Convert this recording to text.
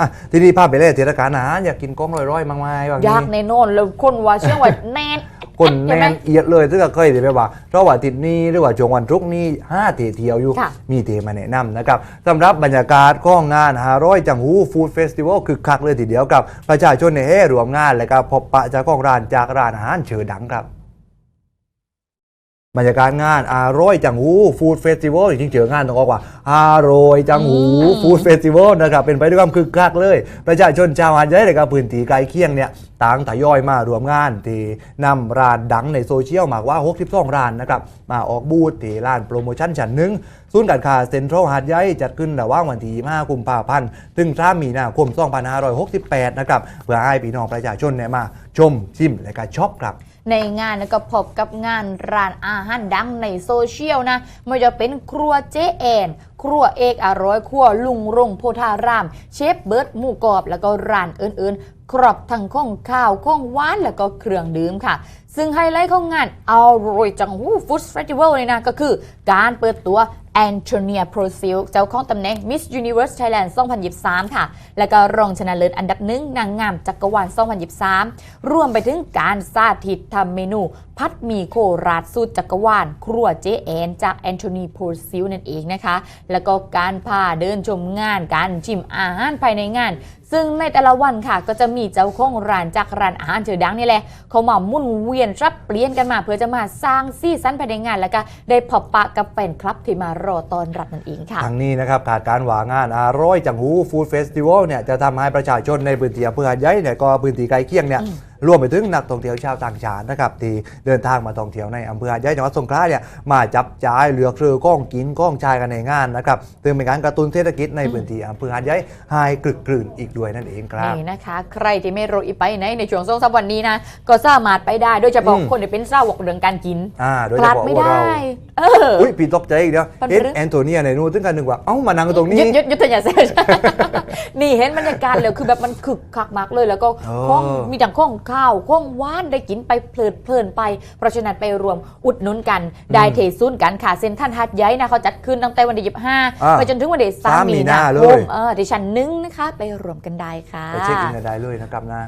อะทีนี้ภาพไปเล่นเทศกาลอาหารอยากกินก้องร่อยๆมากมายบางยากทีในโน่นแล้วคนว่าเชื่อว่าแน่นคนใช่แน่ไหมนเอียดเลยซึ่งก็เคยได้ไปว่าเพราะว่าอาทิตย์นี้หรือว่าช่วงวันทุกร์นี้ห้าเทเที่ยวอยู่ค่ะมีเทมาแนะนำนะครับสำหรับบรรยากาศของงานฮาร้อยจังหูฟู้ดเฟสติวัลคือคักเลยทีเดียวกับ ประชาชนในเฮรวมงานและก็พบปะเจากของร้านจากร้านอาหารเชิดดังครับ บรรยากาศงานอร่อยจังหูฟู้ดเฟสติวัลจริงๆเจองานต้องบอกว่าอร่อยจังหูอืมฟู้ดเฟสติวัลนะครับเป็นไปด้วยความคึกคักเลย ประชาชนชาวหาดใหญ่และก็พื้นที่ใกล้เคียงเนี่ยต่างทยอยมารวมงานที่นำร้านดังในโซเชียลมากว่า 62 ร้านนะครับมาออกบูธที่ร้านโปรโมชั่นชั้นหนึ่งศูนย์การค้าเซ็นทรัลหาดใหญ่จัดขึ้นระหว่างวันที่ 25 กุมภาพันธ์ถึง3มีนาคม 2568 นะครับเพื่อให้พี่น้องประชาชนเนี่ยมาชมชิมและก็ช็อปครับ ในงานก็พบกับงานร้านอาหารดังในโซเชียลนะไม่ว่าจะเป็นครัวเจ๊แอนครัวเอกอร่อยครัวลุงรงโพธาราม เชฟเบิร์ดหมูกรอบ แล้วก็ร้านอื่นๆ ครบทั้งข้องข้าวข้องหวานแล้วก็เครื่องดื่มค่ะซึ่งไฮไลท์ของงานเอาโรยจังหูฟู้ดเฟสติวัลเลยนะ ก็คือการเปิดตัวแอนโทเนียโปรซิลเจ้าของตำแหน่ง Miss Universe Thailand 2023 ค่ะ แล้วก็รองชนะเลิศอันดับหนึ่งนางงามจักรวาล 2023 รวมไปถึงการสาธิตทำเมนู พัดมีโคราชสูตรจักรวาล ครัวเจแอนจากแอนโทนีโพซิลนั่นเองนะคะ แล้วก็การพาเดินชมงานการชิมอาหารภายในงานซึ่งในแต่ละวันค่ะก็จะมีเจ้าของร้านจากร้านอาหารชื่อดังนี่แหละเขามามุ่นเวียนรับเปลี่ยนกันมา เพื่อจะมาสร้างซีซันภายในงาน แล้วก็ได้พบปะกับแฟนคลับที่มารอต้อนรับนั่นเองค่ะ ทางนี้นะครับขาดการหวางานอร่อยจังหูฟู้ดเฟสติวัลเนี่ยจะทำให้ประชาชนในพื้นที่อำเภอหาดใหญ่เนี่ยก็พื้นที่ใกล้เคียงเนี่ย รวมไปถึงนักท่องเที่ยวชาวต่างชาตินะครับที่เดินทางมาท่องเที่ยวในอำเภอหาดใหญ่จังหวัดสงขลาเนี่ยมาจับจ่ายเลือกซื้อก้องกินก้องชายกันในงานนะครับซึ่งเป็นการกระตุ้นเศรษฐกิจในพื้นที่อำเภอหาดใหญ่ให้กรึกกรื่นอีกด้วยนั่นเองครับนี่นะคะ ใครที่ไม่รู้อีไปไหนในช่วงสองสามวันนี้นะก็สามารถไปได้โดยเฉพาะอืมคนที่เป็นเศร้าวกเรื่องการกินอ่าโดยพเฉลาดพาะไม่พวกได้เราเอออุ้ยพี่ตกใจอีกเดียวมันเป็เห็นนเรื่องแอนโทเนียในนู่นถึงกันหนึ่งว่าเอ้ามานั่งกันตรงนี้ยุดยุดยุดอย่าเสีย นี่เห็นบรรยากาศเลยคือแบบมันคึกคักมากเลย แล้วก็เออข้องมีทั้งข้องข้าวข้องหวานได้กินไปเพลิดเพลินไป เพราะฉะนั้นไปรวมอุดหนุนกัน ได้เทซุนกันค่ะเซ็นทรัลฮัทไย้นะเขาจัดขึ้นตั้งแต่วันที่ยี่ห้าอ่าไปจนถึงวันที่สาสามมมีมีนานาเลคยมเออดิฉันนึงนะคะ ไปรวมกันได้ค่ะไปเช็คอินกันได้เลยนะครับนะ